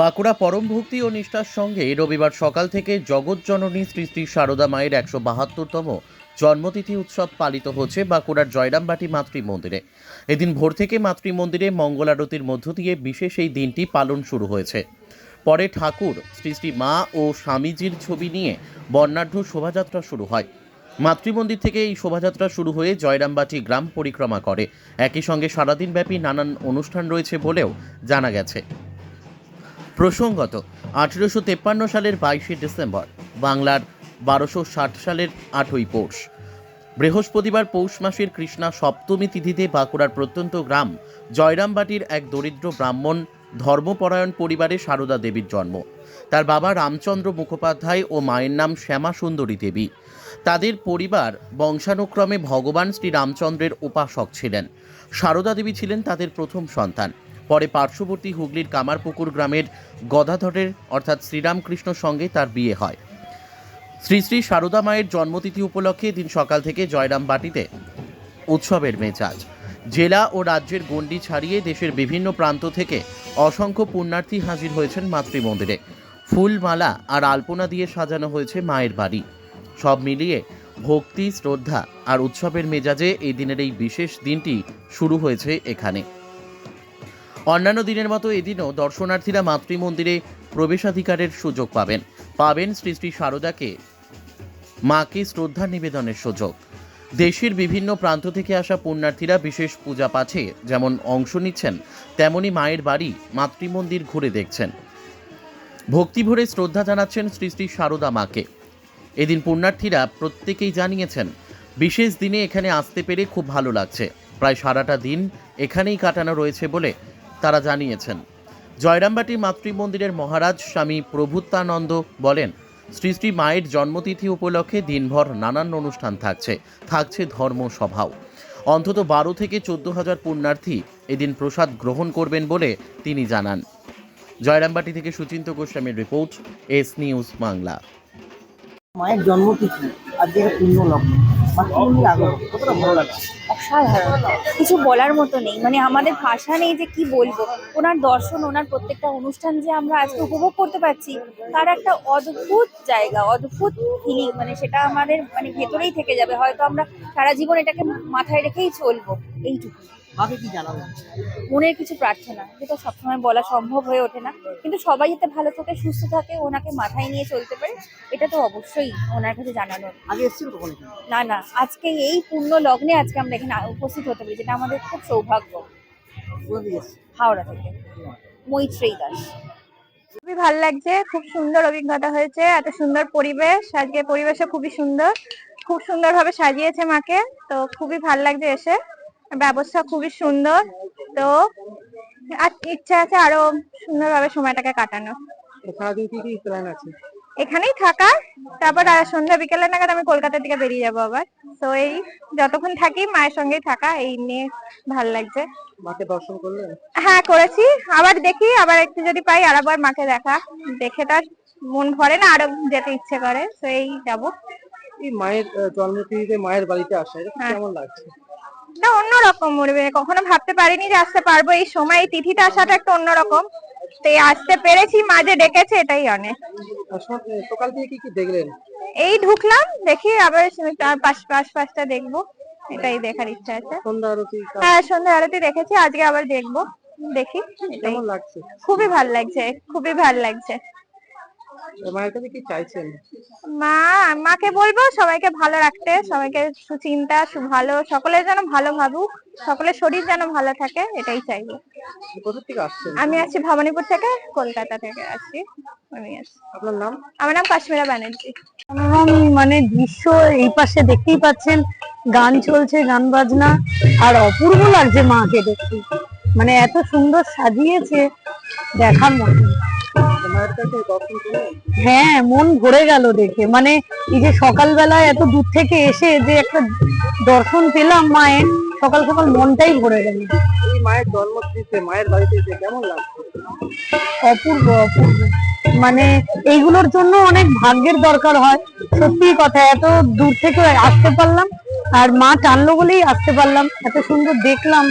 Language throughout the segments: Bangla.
বাঁকুড়া পরম ভক্তি ও নিষ্ঠার সঙ্গে রবিবার সকাল থেকে জগৎজননী শ্রী শ্রী সারদা মায়ের একশো বাহাত্তরতম জন্মতিথি উৎসব পালিত হচ্ছে বাঁকুড়ার জয়রামবাটি মাতৃ মন্দিরে এদিন ভোর থেকে মাতৃ মন্দিরে মঙ্গল আরতির মধ্য দিয়ে বিশেষ এই দিনটি পালন শুরু হয়েছে। পরে ঠাকুর, শ্রী শ্রী মা ও স্বামীজির ছবি নিয়ে বর্ণাঢ্য শোভাযাত্রা শুরু হয়। মাতৃমন্দির থেকে এই শোভাযাত্রা শুরু হয়ে জয়রামবাটি গ্রাম পরিক্রমা করে। একই সঙ্গে সারাদিনব্যাপী নানান অনুষ্ঠান রয়েছে বলেও জানা গেছে। প্রসঙ্গত, আঠেরোশো তেপ্পান্ন সালের বাইশে ডিসেম্বর, বাংলার বারোশো ষাট সালের আটই পৌষ। বৃহস্পতিবার পৌষ মাসের কৃষ্ণা সপ্তমী তিথিতে বাঁকুড়ার প্রত্যন্ত গ্রাম জয়রামবাটির এক দরিদ্র ব্রাহ্মণ ধর্মপরায়ণ পরিবারে সারদা দেবীর জন্ম। তার বাবা রামচন্দ্র মুখোপাধ্যায় ও মায়ের নাম শ্যামা সুন্দরী দেবী। তাদের পরিবার বংশানুক্রমে ভগবান শ্রী রামচন্দ্রের উপাসক ছিলেন। সারদা দেবী ছিলেন তাদের প্রথম সন্তান। পরে পার্শ্ববর্তী হুগলির কামারপুকুর গ্রামের গদাধরের, অর্থাৎ শ্রীরামকৃষ্ণ সঙ্গে তার বিয়ে হয়। শ্রী শ্রী সারদা মায়ের জন্মতিথি উপলক্ষে দিন সকাল থেকে জয়রামবাটিতে উৎসবের মেজাজ। জেলা ও রাজ্যের গণ্ডি ছাড়িয়ে দেশের বিভিন্ন প্রান্ত থেকে অসংখ্য পুণ্যার্থী হাজির হয়েছেন মাতৃমন্দিরে। ফুলমালা আর আলপনা দিয়ে সাজানো হয়েছে মায়ের বাড়ি। সব মিলিয়ে ভক্তি, শ্রদ্ধা আর উৎসবের মেজাজে এই দিনের এই বিশেষ দিনটি শুরু হয়েছে এখানে। অন্যান্য দিনের মতো এদিনও দর্শনার্থীরা মাতৃমন্দিরে প্রবেশাধিকারের সুযোগ পাবেন। পাবেন শ্রী শ্রী শারদাকে মাকে শ্রদ্ধা নিবেদনের সুযোগ। দেশের বিভিন্ন প্রান্ত থেকে আসা পুণ্যার্থীরা বিশেষ পূজা পাঠে যেমন অংশ নিচ্ছেন, তেমনি মায়ের বাড়ি মাতৃমন্দির ঘুরে দেখছেন। ভক্তিভরে শ্রদ্ধা জানাচ্ছেন শ্রী শ্রী শারদা মাকে। এদিন পুণ্যার্থীরা প্রত্যেকেই জানিয়েছেন, বিশেষ দিনে এখানে আসতে পেরে খুব ভালো লাগছে। প্রায় সারাটা দিন এখানেই কাটানো রয়েছে বলে তারা জানিয়েছেন। জয়রামবাটি মাতৃমন্দিরের মহারাজ স্বামী প্রভুত্বানন্দ বলেন, শ্রী শ্রী মায়ের জন্মতিথি উপলক্ষে দিনভর নানান অনুষ্ঠান থাকছে থাকছে ধর্মসভাও। অন্তত বারো থেকে চোদ্দ হাজার পুণ্যার্থী এদিন প্রসাদ গ্রহণ করবেন বলে তিনি জানান। জয়রামবাটি থেকে সুচিন্ত গোস্বামীর রিপোর্ট, এস নিউজ বাংলা। মায়ের জন্মতিথি আজকে পুণ্য লগ্ন। মাতৃমন্দির আগমন, কতটা ভালো লাগছে? অসাধারণ। কিছু বলার মতো নেই। মানে আমাদের ভাষা নেই যে কি বলব। ওনার দর্শন, ওনার প্রত্যেকটা অনুষ্ঠান যে আমরা আজকে উপভোগ করতে পারছি, তার একটা অদ্ভুত জায়গা, অদ্ভুত ফিলিং মানে সেটা আমাদের মানে ভেতরেই থেকে যাবে। হয়তো আমরা সারা জীবন এটাকে মাথায় রেখেই চলবো। এইটুকু। মাকে কি জানাবেন মনের কিছু প্রার্থনা যেটা সবসময় বলা সম্ভব হয়ে ওঠে না। কিন্তু সবাই যাতে ভালো থাকে সুস্থ থাকে ওনাকে মাথায় নিয়ে চলতে পারে এটা তো অবশ্যই ওনার কাছে জানানোর। আগে এসেছিল না না আজকে এই পূর্ণ লগ্নে আজকে আমরা এখানে উপস্থিত হতে পারি যেটা আমাদের খুব সৌভাগ্য। হাওড়া থেকে। মৈত্রেয়ী দাস। খুবই ভালো লাগছে খুব সুন্দর অভিজ্ঞতা হয়েছে এত সুন্দর পরিবেশ আজকে পরিবেশও খুবই সুন্দর। খুব সুন্দরভাবে সাজিয়েছে মাকে তো খুবই ভালো লাগছে এসে। ব্যবস্থা খুবই সুন্দর। তো আর ইচ্ছা আছে আরও সুন্দরভাবে সময়টাকে কাটানো। এখানেই থাকা তারপর আর সন্ধ্যা বিকেলে নাগাদ আমি কলকাতার দিকে বেরিয়ে যাব আবার। তো এই যতক্ষণ থাকি মায়ের সঙ্গেই থাকা এই নিয়ে ভালো লাগছে। মাকে দর্শন করলেন? হ্যাঁ করেছি। আবার দেখি আবার একটু যদি পাই আর আবার মাকে দেখা। দেখে তার মন ভরে না আরও যেতে ইচ্ছে করে তো এই যাব। এই মায়ের জন্মতিথিতে মায়ের বাড়িতে আসা এটা হ্যাঁ। কেমন লাগছে? না অন্যরকম মরবে কখনো ভাবতে পারিনি যে আসতে পারব। এই সময় এই তিথিটা আসাটা একটা অন্যরকম। তো আসতে পেরেছি মা যে ডেকেছে এটাই অনেক। আর সব- আহ, সকাল থেকে কি কি দেখলেন? এই ঢুকলাম দেখি আবার পাশ পাশ পাশটা দেখব। এটাই দেখার ইচ্ছা আছে। সন্ধ্যা আরতি হ্যাঁ সন্ধ্যা আরতি দেখেছি আজকে আবার দেখব। দেখি কেমন লাগছে? খুবই ভালো লাগছে খুবই ভালো লাগছে। মায়ের কাছে কি চাইছেন? মা মাকে বলব সবাইকে ভালো রাখতে সবাইকে সুচিন্তা ভালো সকলের যেন ভালো ভাবুক সকলের শরীর যেন ভালো থাকে এটাই চাইব। কোথা থেকে আসছেন? আমি আসছি ভবানীপুর থেকে কলকাতা থেকে আসছি আমি আসছি। আপনার নাম? আমার নাম কাশ্মীরা ব্যানার্জি। মানে দৃশ্য এই পাশে দেখতেই পাচ্ছেন গান চলছে গান বাজনা আর অপূর্ব লাগছে মাকে দেখতে। মানে এত সুন্দর সাজিয়েছে দেখার মতো। হ্যাঁ মন ভরে গেল দেখে। মানে এই যে সকালবেলায় এত দূর থেকে এসে যে একটা দর্শন পেলাম মায়ের সকাল সকাল মনটাই ভরে গেল। মায়ের জন্মতিথিতে মায়ের বাড়িতে এসে কেমন লাগছে? অপূর্ব অপূর্ব। মানে এইগুলোর জন্য অনেক ভাগ্যের দরকার হয়। সত্যি কথা এত দূর থেকে আসতে পারলাম আর মা টানলো বলেই আসতে পারলাম। এত সুন্দর দেখলাম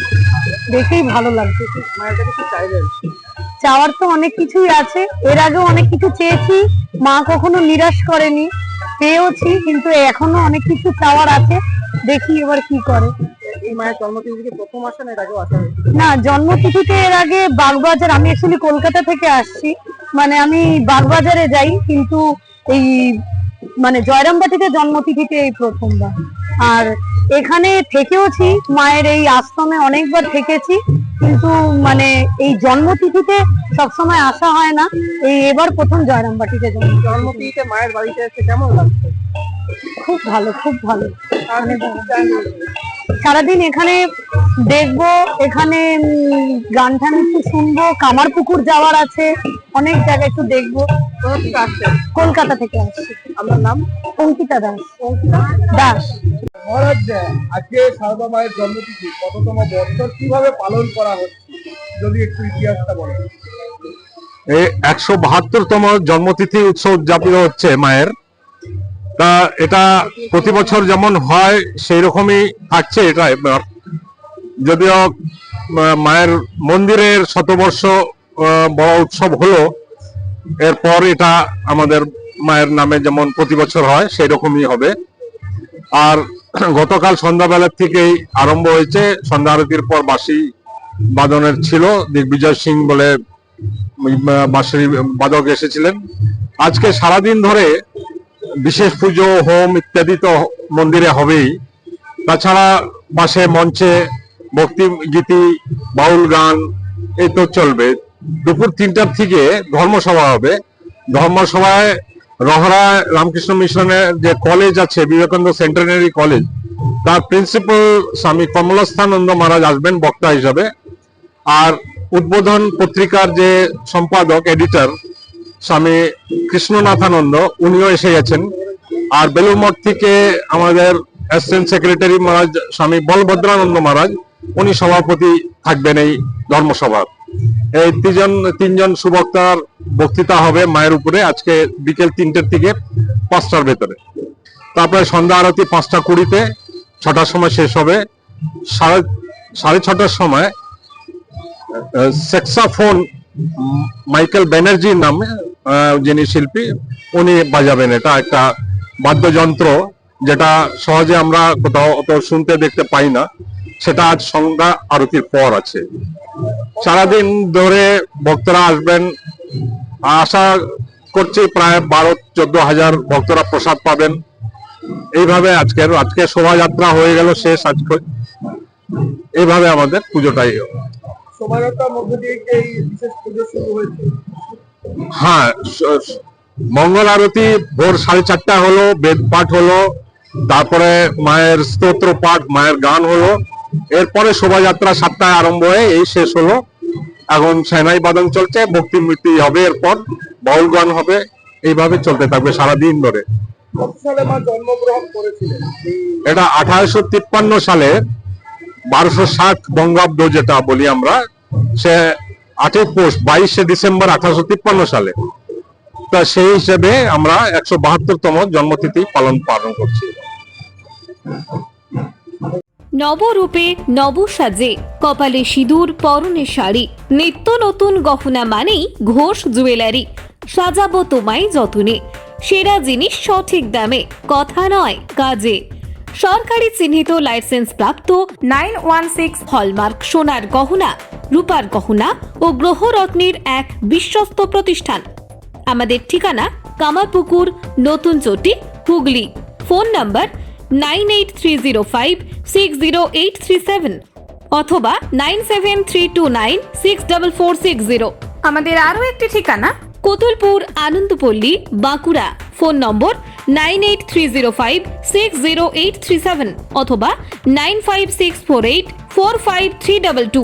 দেখেই ভালো লাগছে। মায়ের কাছে চাওয়ার তো অনেক কিছুই আছে। এর আগেও অনেক কিছু চেয়েছি। মা কখনো নিরাশ করেনি। পেয়েওছি কিন্তু এখনও অনেক কিছু চাওয়ার আছে। দেখি এবার কি করে। না জন্মতিথিতে এর আগে বাগবাজার আমি অ্যাকচুয়ালি কলকাতা থেকে আসছি। মানে আমি বাগবাজারে যাই কিন্তু এই মানে জয়রামবাটিতে জন্মতিথিতে এই প্রথমবার। আর এখানে থেকেওছি মায়ের এই আশ্রমে অনেকবার থেকেছি। কিন্তু মানে এই জন্মতিথিতে সবসময় আসা হয় না। এই এবার প্রথম জয়রামবাটিতে জন্ম জন্মতিথিতে মায়ের বাড়িতে এসে কেমন লাগছে? খুব ভালো খুব ভালো। মানে সারাদিন এখানে দেখব এখানে গান টান একটু শুনব কামার পুকুর যাওয়ার আছে অনেক জায়গায় একটু দেখব। কলকাতা থেকে আসছি। আপনার নাম অঙ্কিতা দাস। দাস। মহারাজ আজকে সারদা মায়ের জন্মতিথি কততম বছর কীভাবে পালন করা হচ্ছে? যদি একটু ইতিহাসটা বলেন। এই একশো বাহাত্তরতম জন্মতিথি উৎসব উদযাপিত হচ্ছে মায়ের। তা এটা প্রতি বছর যেমন হয় সেই রকমই থাকছে এটা এবার। যদিও মায়ের মন্দিরের শতবর্ষ আহ, বড় উৎসব হলো এরপর এটা আমাদের মায়ের নামে যেমন প্রতি বছর হয় সেই রকমই হবে। আর গতকাল সন্ধ্যাবেলার থেকেই আরম্ভ হয়েছে। সন্ধ্যা আরতির পর বাসি বাদনের ছিল। দিগ্বিজয় সিং বলে বাঁশরি বাদক এসেছিলেন। আজকে সারাদিন ধরে বিশেষ পুজো, হোম ইত্যাদি তো মন্দিরে হবেই। তাছাড়া পাশে মঞ্চে ভক্তি গীতি বাউল গান, এই তো চলবে। দুপুর তিনটার থেকে ধর্মসভা হবে। ধর্মসভায় রহরা রামকৃষ্ণ মিশনের যে কলেজ আছে, বিবেকানন্দ সেন্টারিনারি কলেজ তার প্রিন্সিপাল স্বামী কমলস্থানন্দ মহারাজ আসবেন বক্তা হিসাবে। আর উদ্বোধন পত্রিকার যে সম্পাদক এডিটর স্বামী কৃষ্ণনাথানন্দ, উনিও এসে গেছেন। আর বেলুর মঠ থেকে আমাদের অ্যাসিস্ট্যান্ট সেক্রেটারি মহারাজ, স্বামী বলভদ্রানন্দ মহারাজ, উনি সভাপতি থাকবেন এই ধর্মসভার। এই তিনজন তিনজন সুবক্তার বক্তৃতা হবে মায়ের উপরে আজকে বিকেল তিনটের থেকে পাঁচটার ভেতরে। তারপরে সন্ধ্যা আরতি পাঁচটা কুড়িতে, ছটার সময় শেষ হবে। সাড়ে সাড়ে ছটার সময় সেক্সাফোন মাইকেল ব্যানার্জির নামে যিনি শিল্পী, উনি বাজাবেন এটা একটা বাদ্যযন্ত্র যেটা সহজে আমরা কোথাও অত শুনতে দেখতে পাই না। সেটা আজ সন্ধ্যা আরতির পর আছে। সারাদিন ধরে ভক্তরা আসবেন। আশা করছি প্রায় বারো চোদ্দ হাজার ভক্তরা প্রসাদ পাবেন। এইভাবে আজকের আজকে শোভাযাত্রা হয়ে গেল শেষ আজকে। এইভাবে আমাদের পুজোটাই হ্যাঁ মঙ্গল আরতি ভোর সাড়ে চারটা হলো বেদ পাঠ হলো তারপরে মায়ের স্তোত্র পাঠ মায়ের গান হলো। এরপরে শোভাযাত্রা সাতটায় আরম্ভ হয়ে এই শেষ হলো। এখন সেনাই বাদন চলছে, ভক্তি মূর্তি হবে এরপর, বাউল গান হবে, এইভাবে চলতে থাকবে সারাদিন ধরে। এটা আঠারোশো তিপ্পান্ন সালে বারোশো ষাট বঙ্গাব্দ যেটা বলি আমরা, সে আটই পোস্ট বাইশে ডিসেম্বর আঠারোশো তিপ্পান্ন সালে। তা সেই হিসেবে আমরা একশো বাহাত্তরতম জন্মতিথি পালন পালন করছি। নবরূপে নব সাজে কপালে সিঁদুর, পরনে শাড়ি। নিত্য নতুন গহনা মানেই ঘোষ জুয়েলারি। সাজাবো তোমায় যতনে। সেরা জিনিস সঠিক দামে, কথা নয় কাজে। সরকারি চিহ্নিত লাইসেন্স প্রাপ্ত নাইন ওয়ান সিক্স হলমার্ক সোনার গহনা, রূপার গহনা ও গ্রহরত্নের এক বিশ্বস্ত প্রতিষ্ঠান। আমাদের ঠিকানা Kamarpukur, Natun Chati, Hooghly. Phone number nine eight three zero five six zero eight three seven অথবা nine seven three two nine six double four six zero. আমাদের আরও একটি ঠিকানা। Kotulpur Anandapalli Bankura. Phone number nine eight three zero five six zero eight three seven অথবা nine five six four eight four five three double two.